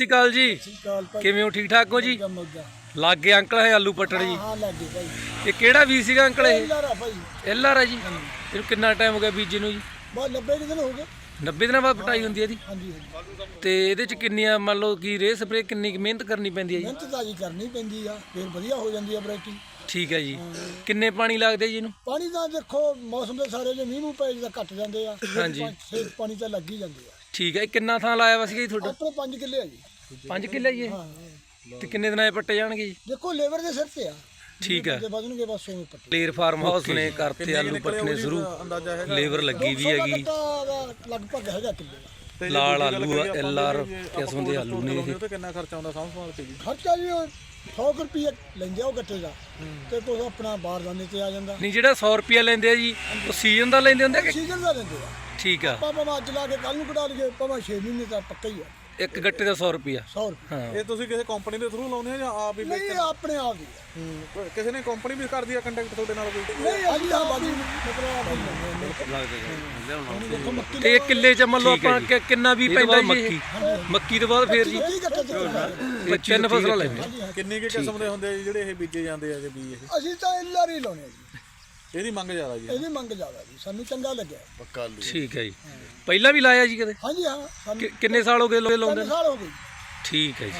ਸਤਿ ਸ਼੍ਰੀ ਅਕਾਲ ਜੀ। ਕਾਲ ਭਾਈ। ਕਿਵੇਂ ਹੋ? ਠੀਕ ਠਾਕ ਹੋ ਜੀ? ਦਾ ਮੁੱਦਾ ਲੱਗ ਅੰਕਲ ਹੈ ਆਲੂ ਪਟੜ ਜੀ। ਹਾਂ ਲੱਗੇ ਭਾਈ। ਇਹ ਕਿਹੜਾ ਬੀਜ ਸੀਗਾ ਅੰਕਲ ਇਹ? ਲਾਰਾ ਭਾਈ। ਐਲਆਰ ਹੈ ਜੀ। ਇਹਨੂੰ ਕਿੰਨਾ ਟਾਈਮ ਹੋ ਗਿਆ ਬੀਜੇ ਨੂੰ ਜੀ? ਬਹੁਤ 90 ਕੁ ਦਿਨ ਹੋ ਗਏ। 90 ਦਿਨਾਂ ਬਾਅਦ ਪਟਾਈ ਹੁੰਦੀ ਹੈ ਇਹਦੀ? ਹਾਂਜੀ ਹਾਂਜੀ। ਤੇ ਇਹਦੇ ਚ ਕਿੰਨੀਆਂ ਮੰਨ ਲਓ ਕਿ ਰੇ ਸਪਰੇ ਕਿੰਨੀ ਕੁ ਮਿਹਨਤ ਕਰਨੀ ਪੈਂਦੀ ਹੈ ਜੀ? ਮਿਹਨਤ ਤਾਂ ਜੀ ਕਰਨੀ ਪੈਂਦੀ ਆ ਫਿਰ ਵਧੀਆ ਹੋ ਜਾਂਦੀ ਆ ਵੈਰਾਈਟੀ ਠੀਕ ਹੈ ਜੀ। ਕਿੰਨੇ ਪਾਣੀ ਲੱਗਦੇ ਜੀ ਇਹਨੂੰ? ਪਾਣੀ ਤਾਂ ਦੇਖੋ ਮੌਸਮ ਦੇ ਸਾਰੇ ਜੇ ਮੀਂਹ ਮੂੰਹ ਪੈ ਜਾਂਦਾ ਘਟ ਜਾਂਦੇ ਆ। ਹਾਂਜੀ। ਪੰਜ- ਛੇ ਪਾਣੀ ਤਾਂ ਲੱਗ ਹੀ ਜਾਂਦੇ ਆ। ਠੀਕ ਹੈ ਇਹ ਕਿੰਨਾ ਥਾਂ ਲਾਇਆ ਵਾ ਸੀਗਾ ਜੀ ਤੁਹਾਡਾ? ਆਪਣੇ 5 ਕਿੱਲੇ ਆ ਜੀ। 5 ਕਿੱਲੇ ਜੀ? ਇਹ? ਹਾਂ। ਤੇ ਕਿੰਨੇ ਦਿਨਾਂ 'ਚ ਪੱਟੇ ਜਾਣਗੇ ਜੀ? ਦੇਖੋ ਲੇਬਰ ਦੇ ਸਿਰ ਤੇ ਆ। ਠੀਕ ਹੈ। ਜੇ ਵਧਣਗੇ ਬਸ ਉਵੇਂ ਪੱਟੇ। ਲੇਰ ਫਾਰਮ ਹਾਊਸ ਨੇ ਕਰਤੇ ਆਲੂ ਪੱਟਣੇ ਸ਼ੁਰੂ। ਲੇਬਰ ਲੱਗੀ ਵੀ ਹੈਗੀ। ਲਗਭਗ ਹੈਗਾ ਕਿੱਲੇ ਦਾ। ਲਾਲ ਆਲੂ ਆ ਐਲਆਰ ਕਿਸਮ ਦੇ ਆਲੂ ਨੇ ਇਹ। ਤੇ ਕਿੰਨਾ ਖਰਚਾ ਆਉਂਦਾ ਸਾਂਭ ਸੰਭਾਲ ਤੇ ਜੀ? ਖਰਚਾ ਜੀ 100 ਰੁਪਏ ਲੈਂਦੇ ਆ ਉਹ ਗੱਟੇ ਦਾ। ਤੇ ਕੁਛ ਆਪਣਾ ਬਾਰਦਾਨੇ ਤੇ ਆ ਜਾਂਦਾ। ਨਹੀਂ ਜਿਹੜਾ 100 ਰੁਪਿਆ ਲੈਂਦੇ ਆ ਜੀ ਉਹ ਸੀਜ਼ਨ ਦਾ ਲੈਂਦੇ ਹੁੰਦੇ ਕਿ ਸੀਜ਼ਨ ਦਾ ਲੈਂਦੇ ਆ। ਠੀਕ ਆ। ਆਪਾਂ ਭਾਵੇਂ ਅੱਜ ਲਾ ਕੇ ਕੱਲ ਨੂੰ ਕਢਾ ਲਈਏ ਭਾਵੇਂ 6 ਮਹੀਨੇ ਦਾ ਪੱਕਾ ਹੀ ਆ। ਇੱਕ ਗੱਟੇ ਦਾ 100 ਰੁਪਿਆ 100 ਰੁਪਏ ਹਾਂ। ਇਹ ਤੁਸੀਂ ਕਿਸੇ ਕੰਪਨੀ ਦੇ ਥਰੂ ਲਾਉਂਦੇ ਆ ਜਾਂ ਆਪ ਹੀ ਨਹੀਂ ਆਪਣੇ ਆਪ ਦੀ ਆ। ਹੂੰ, ਕਿਸੇ ਨੇ ਕੰਪਨੀ ਵੀ ਕਰਦੀ ਆ ਕੰਟੈਕਟ ਤੁਹਾਡੇ ਨਾਲ ਕੋਈ? ਨਹੀਂ ਅਸੀਂ ਆ ਬਾਜੀ ਮਤਲਬ ਆਪ ਹੀ ਦੇਖੋ ਮੱਕੀ ਤੇ ਇਹ ਕਿੱਲੇ ਚ ਮੰਨ ਲਓ ਆਪਾਂ ਕਿ- ਕਿੰਨਾ ਵੀ ਪੈਂਦਾ ਜੀ ਇਹ? ਮੱਕੀ। ਤੋਂ ਬਾਅਦ ਫੇਰ ਜੀ। ਗੱਟੇ ਇਹ ਤਿੰਨ ਫਸਲਾਂ ਲੈਂਦੇ। ਕਿੰਨੀ ਕੀ ਕਿਸਮ ਦੇ ਹੁੰਦੇ ਆ ਜੀ ਜਿਹੜੇ ਇਹ ਬੀਜੇ ਜਾਂਦੇ ਆ ਜੇ ਬੀਜ ਇਹ? ਅਸੀਂ ਤਾਂ ਇਲਾਰ ਹੀ ਲਾਉਣੇ ਆ ਜੀ। ਇਹਦੀ ਮੰਗ ਜ਼ਿਆਦਾ ਜੀ। ਇਹਦੀ ਮੰਗ ਜ਼ਿਆਦਾ ਜੀ ਸਾਨੂੰ ਚੰਗਾ ਲੱਗਿਆ। ਠੀਕ ਹੈ ਜੀ। ਪਹਿਲਾਂ ਵੀ ਲਾਇਆ ਜੀ ਕਦੇ? ਹਾਂਜੀ ਹਾਂ ਸਾਨੂੰ ਕਿ- ਕਿੰਨੇ ਸਾਲ ਹੋ ਗਏ ਲਾਉਂਦੇ ਤਿੰਨ ਸਾਲ ਹੋ ਗਏ ਜੀ। ਠੀਕ ਹੈ ਜੀ।